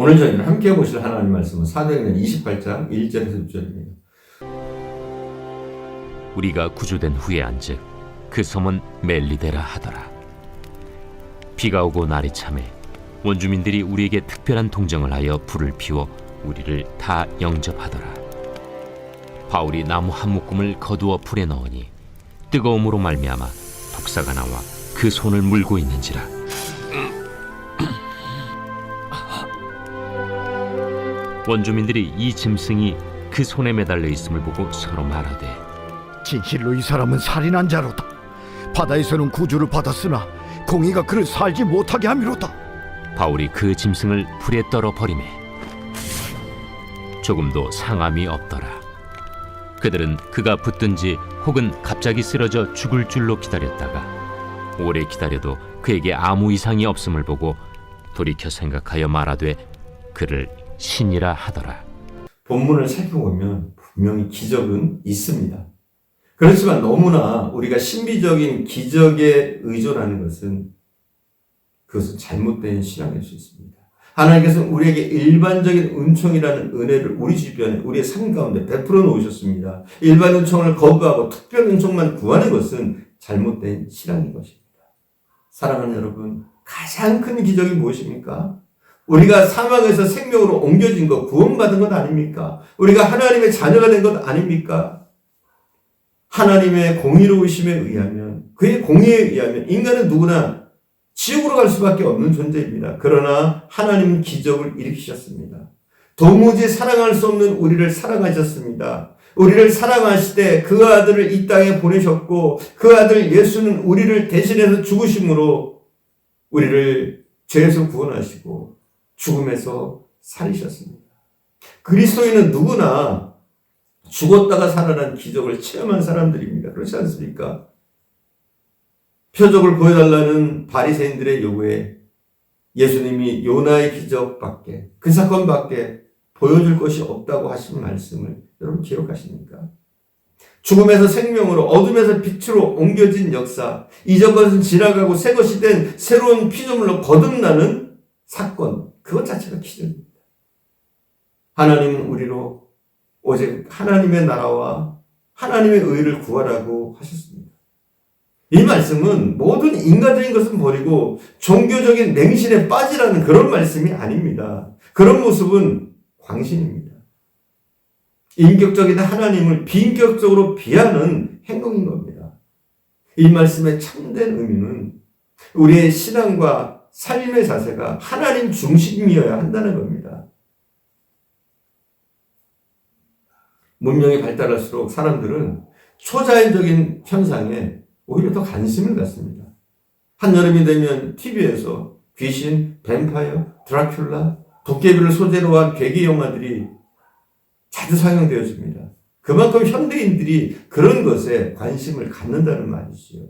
오늘 저희는 함께 보실 하나님 말씀은 사도행전 28장 1절에서 6절입니다. 우리가 구조된 후에 안즉 그 섬은 멜리데라 하더라. 비가 오고 날이 참해 원주민들이 우리에게 특별한 동정을 하여 불을 피워 우리를 다 영접하더라. 바울이 나무 한 묶음을 거두어 불에 넣으니 뜨거움으로 말미암아 독사가 나와 그 손을 물고 있는지라. 원주민들이 이 짐승이 그 손에 매달려 있음을 보고 서로 말하되 진실로 이 사람은 살인한 자로다. 바다에서는 구주를 받았으나 공의가 그를 살지 못하게 함이로다. 바울이 그 짐승을 불에 떨어 버리매 조금도 상함이 없더라. 그들은 그가 붙든지 혹은 갑자기 쓰러져 죽을 줄로 기다렸다가 오래 기다려도 그에게 아무 이상이 없음을 보고 돌이켜 생각하여 말하되 그를 신이라 하더라. 본문을 살펴보면 분명히 기적은 있습니다. 그렇지만 너무나 우리가 신비적인 기적에 의존하는 것은 그것은 잘못된 신앙일 수 있습니다. 하나님께서는 우리에게 일반적인 은총이라는 은혜를 우리 주변에 우리의 삶 가운데 베풀어 놓으셨습니다. 일반 은총을 거부하고 특별 은총만 구하는 것은 잘못된 신앙인 것입니다. 사랑하는 여러분, 가장 큰 기적이 무엇입니까? 우리가 사망에서 생명으로 옮겨진 것, 구원받은 것 아닙니까? 우리가 하나님의 자녀가 된 것 아닙니까? 하나님의 공의로우심에 의하면, 그의 공의에 의하면 인간은 누구나 지옥으로 갈 수밖에 없는 존재입니다. 그러나 하나님은 기적을 일으키셨습니다. 도무지 사랑할 수 없는 우리를 사랑하셨습니다. 우리를 사랑하시되 그 아들을 이 땅에 보내셨고 그 아들 예수는 우리를 대신해서 죽으심으로 우리를 죄에서 구원하시고 죽음에서 살리셨습니다. 그리스도인은 누구나 죽었다가 살아난 기적을 체험한 사람들입니다. 그렇지 않습니까? 표적을 보여달라는 바리새인들의 요구에 예수님이 요나의 기적밖에 그 사건밖에 보여줄 것이 없다고 하신 말씀을 여러분 기억하십니까? 죽음에서 생명으로 어둠에서 빛으로 옮겨진 역사 이전 것은 지나가고 새 것이 된 새로운 피조물로 거듭나는 사건 그것 자체가 기적입니다. 하나님은 우리로 오직 하나님의 나라와 하나님의 의를 구하라고 하셨습니다. 이 말씀은 모든 인간적인 것은 버리고 종교적인 맹신에 빠지라는 그런 말씀이 아닙니다. 그런 모습은 광신입니다. 인격적인 하나님을 비인격적으로 비하는 행동인 겁니다. 이 말씀의 참된 의미는 우리의 신앙과 삶의 자세가 하나님 중심이어야 한다는 겁니다. 문명이 발달할수록 사람들은 초자연적인 현상에 오히려 더 관심을 갖습니다. 한여름이 되면 TV에서 귀신, 뱀파이어, 드라큘라, 도깨비를 소재로 한 괴기 영화들이 자주 상영되어집니다. 그만큼 현대인들이 그런 것에 관심을 갖는다는 말이지요.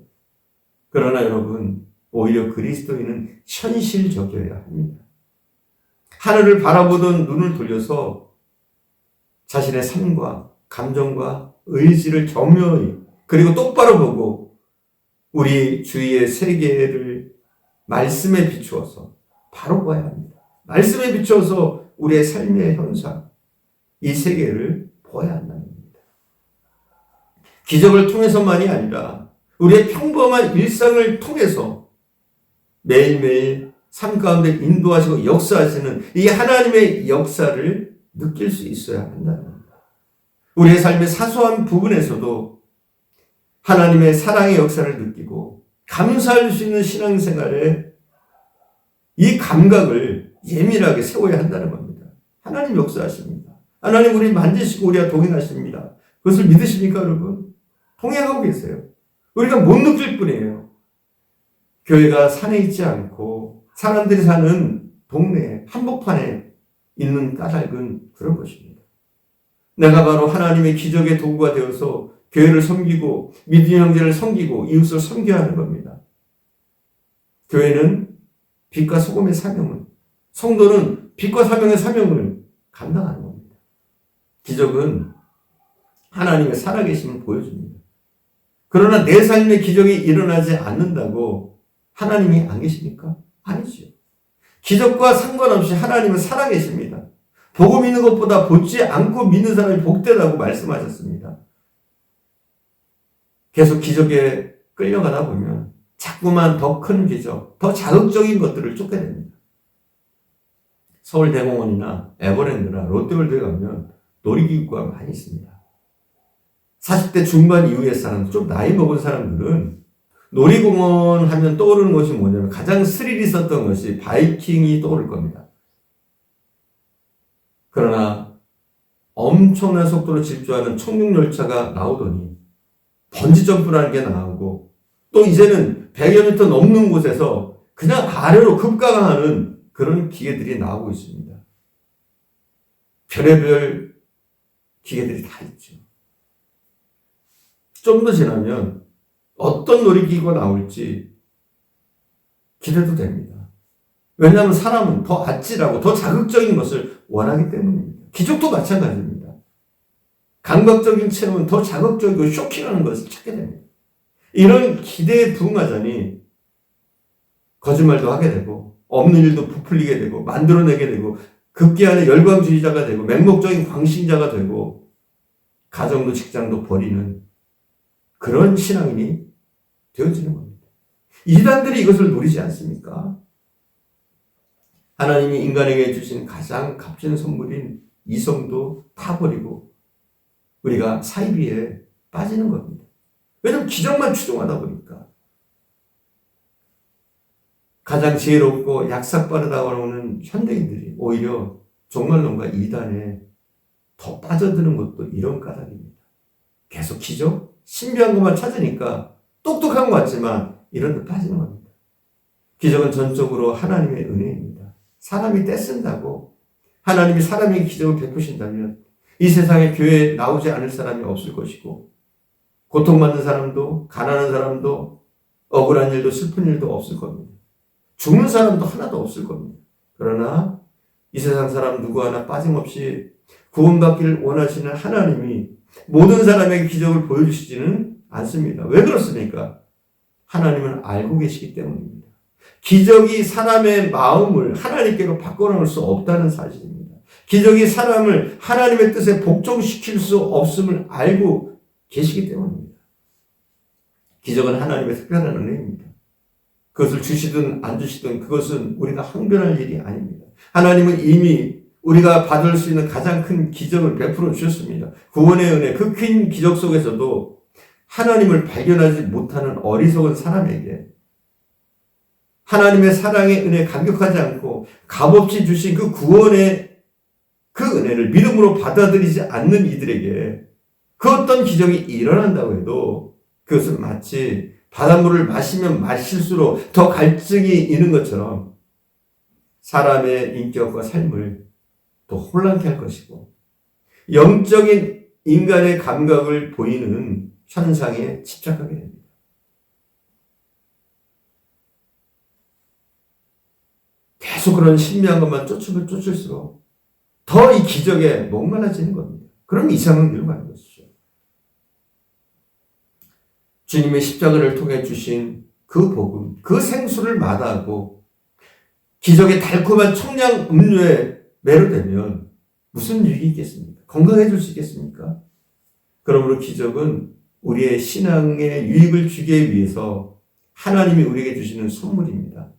그러나 여러분, 오히려 그리스도인은 현실적이어야 합니다. 하늘을 바라보던 눈을 돌려서 자신의 삶과 감정과 의지를 겸허히 그리고 똑바로 보고 우리 주위의 세계를 말씀에 비추어서 바로 봐야 합니다. 말씀에 비추어서 우리의 삶의 현상, 이 세계를 보아야 한다는 겁니다. 기적을 통해서만이 아니라 우리의 평범한 일상을 통해서 매일매일 삶 가운데 인도하시고 역사하시는 이 하나님의 역사를 느낄 수 있어야 한다는 겁니다. 우리의 삶의 사소한 부분에서도 하나님의 사랑의 역사를 느끼고 감사할 수 있는 신앙생활에 이 감각을 예민하게 세워야 한다는 겁니다. 하나님 역사하십니다. 하나님 우리 만지시고 우리와 동행하십니다. 그것을 믿으십니까, 여러분? 동행하고 계세요. 우리가 못 느낄 뿐이에요. 교회가 산에 있지 않고 사람들이 사는 동네 한복판에 있는 까닭은 그런 것입니다. 내가 바로 하나님의 기적의 도구가 되어서 교회를 섬기고 믿음의 형제를 섬기고 이웃을 섬겨야 하는 겁니다. 교회는 빛과 소금의 사명을, 성도는 빛과 사명의 사명을 감당하는 겁니다. 기적은 하나님의 살아계심을 보여줍니다. 그러나 내 삶에 기적이 일어나지 않는다고 하나님이 안 계십니까? 아니죠. 기적과 상관없이 하나님은 살아계십니다. 보고 믿는 것보다 보지 않고 믿는 사람이 복되다고 말씀하셨습니다. 계속 기적에 끌려가다 보면 자꾸만 더 큰 기적, 더 자극적인 것들을 쫓게 됩니다. 서울대공원이나 에버랜드나 롯데월드에 가면 놀이기구가 많이 있습니다. 40대 중반 이후의 사람, 좀 나이 먹은 사람들은 놀이공원 하면 떠오르는 것이 뭐냐면 가장 스릴 있었던 것이 바이킹이 떠오를 겁니다. 그러나 엄청난 속도로 질주하는 청룡열차가 나오더니 번지점프라는 게 나오고 또 이제는 100여 미터 넘는 곳에서 그냥 아래로 급강하는 그런 기계들이 나오고 있습니다. 별의별 기계들이 다 있죠. 좀 더 지나면 어떤 놀이기구가 나올지 기대도 됩니다. 왜냐하면 사람은 더 아찔하고 더 자극적인 것을 원하기 때문입니다. 기적도 마찬가지입니다. 감각적인 체험은 더 자극적이고 쇼킹하는 것을 찾게 됩니다. 이런 기대에 부응하자니 거짓말도 하게 되고 없는 일도 부풀리게 되고 만들어내게 되고 급기야는 열광주의자가 되고 맹목적인 광신자가 되고 가정도 직장도 버리는 그런 신앙인이 되어지는 겁니다. 이단들이 이것을 노리지 않습니까? 하나님이 인간에게 주신 가장 값진 선물인 이성도 다 버리고 우리가 사이비에 빠지는 겁니다. 왜냐하면 기적만 추종하다 보니까 가장 지혜롭고 약삭 빠르다고 하는 현대인들이 오히려 종말론과 이단에 더 빠져드는 것도 이런 까닭입니다. 계속 기적, 신비한 것만 찾으니까 똑똑한 것 같지만 이런 데 빠지는 겁니다. 기적은 전적으로 하나님의 은혜입니다. 사람이 떼쓴다고 하나님이 사람에게 기적을 베푸신다면 이 세상에 교회에 나오지 않을 사람이 없을 것이고 고통받는 사람도 가난한 사람도 억울한 일도 슬픈 일도 없을 겁니다. 죽는 사람도 하나도 없을 겁니다. 그러나 이 세상 사람 누구 하나 빠짐없이 구원받기를 원하시는 하나님이 모든 사람에게 기적을 보여주시지는 않습니다. 왜 그렇습니까? 하나님은 알고 계시기 때문입니다. 기적이 사람의 마음을 하나님께로 바꿔놓을 수 없다는 사실입니다. 기적이 사람을 하나님의 뜻에 복종시킬 수 없음을 알고 계시기 때문입니다. 기적은 하나님의 특별한 은혜입니다. 그것을 주시든 안 주시든 그것은 우리가 항변할 일이 아닙니다. 하나님은 이미 우리가 받을 수 있는 가장 큰 기적을 베풀어 주셨습니다. 구원의 은혜, 그 큰 기적 속에서도 하나님을 발견하지 못하는 어리석은 사람에게 하나님의 사랑의 은혜 감격하지 않고 값없이 주신 그 구원의 그 은혜를 믿음으로 받아들이지 않는 이들에게 그 어떤 기적이 일어난다고 해도 그것은 마치 바닷물을 마시면 마실수록 더 갈증이 있는 것처럼 사람의 인격과 삶을 또 혼란케 할 것이고 영적인 인간의 감각을 보이는 현상에 집착하게 됩니다. 계속 그런 신비한 것만 쫓으면 쫓을수록 더 이 기적에 목말라지는 겁니다. 그럼 이상은 일로 가는 것이죠. 주님의 십자가를 통해 주신 그 복음, 그 생수를 마다하고 기적의 달콤한 청량 음료에 매료되면 무슨 유익이 있겠습니까? 건강해질 수 있겠습니까? 그러므로 기적은 우리의 신앙에 유익을 주기 위해서 하나님이 우리에게 주시는 선물입니다.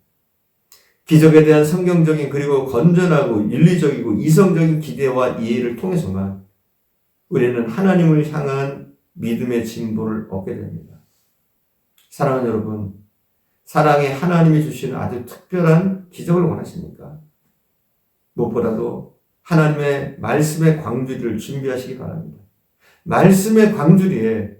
기적에 대한 성경적인 그리고 건전하고 윤리적이고 이성적인 기대와 이해를 통해서만 우리는 하나님을 향한 믿음의 진보를 얻게 됩니다. 사랑하는 여러분, 사랑의 하나님이 주시는 아주 특별한 기적을 원하십니까? 무엇보다도 하나님의 말씀의 광주리를 준비하시기 바랍니다. 말씀의 광주리에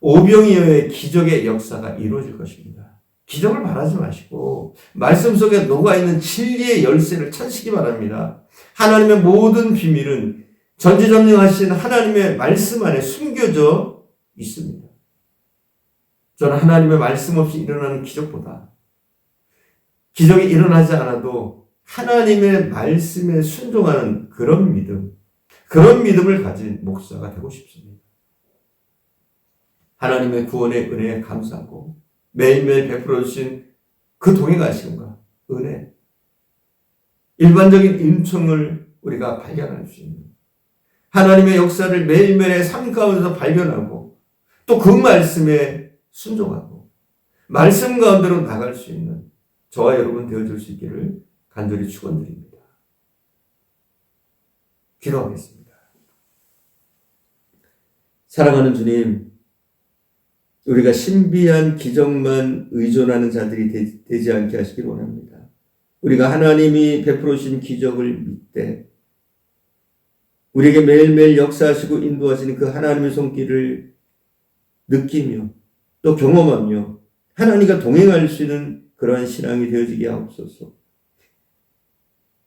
오병이어의 기적의 역사가 이루어질 것입니다. 기적을 바라지 마시고 말씀 속에 녹아있는 진리의 열쇠를 찾으시기 바랍니다. 하나님의 모든 비밀은 전지전능하신 하나님의 말씀 안에 숨겨져 있습니다. 저는 하나님의 말씀 없이 일어나는 기적보다 기적이 일어나지 않아도 하나님의 말씀에 순종하는 그런 믿음, 그런 믿음을 가진 목사가 되고 싶습니다. 하나님의 구원의 은혜에 감사하고 매일매일 베풀어 주신 그 동행하심과 은혜, 일반적인 임청을 우리가 발견할 수 있는 하나님의 역사를 매일매일의 삶 가운데서 발견하고 또 그 말씀에 순종하고 말씀 가운데로 나갈 수 있는 저와 여러분 되어줄 수 있기를 간절히 축원드립니다. 기도하겠습니다. 사랑하는 주님, 우리가 신비한 기적만 의존하는 자들이 되, 되지 않게 하시길 원합니다. 우리가 하나님이 베풀어 주신 기적을 믿되 우리에게 매일매일 역사하시고 인도하시는 그 하나님의 손길을 느끼며 또 경험하며 하나님과 동행할 수 있는 그러한 신앙이 되어지게 하옵소서.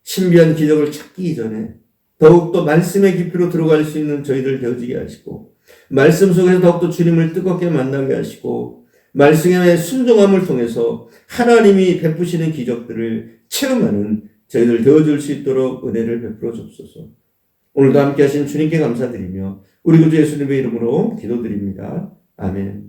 신비한 기적을 찾기 이전에 더욱더 말씀의 깊이로 들어갈 수 있는 저희들 되어지게 하시고 말씀 속에서 더욱더 주님을 뜨겁게 만나게 하시고 말씀의 순종함을 통해서 하나님이 베푸시는 기적들을 체험하는 저희들 되어줄 수 있도록 은혜를 베풀어 주옵소서. 오늘도 함께 하신 주님께 감사드리며 우리 구주 예수님의 이름으로 기도드립니다. 아멘.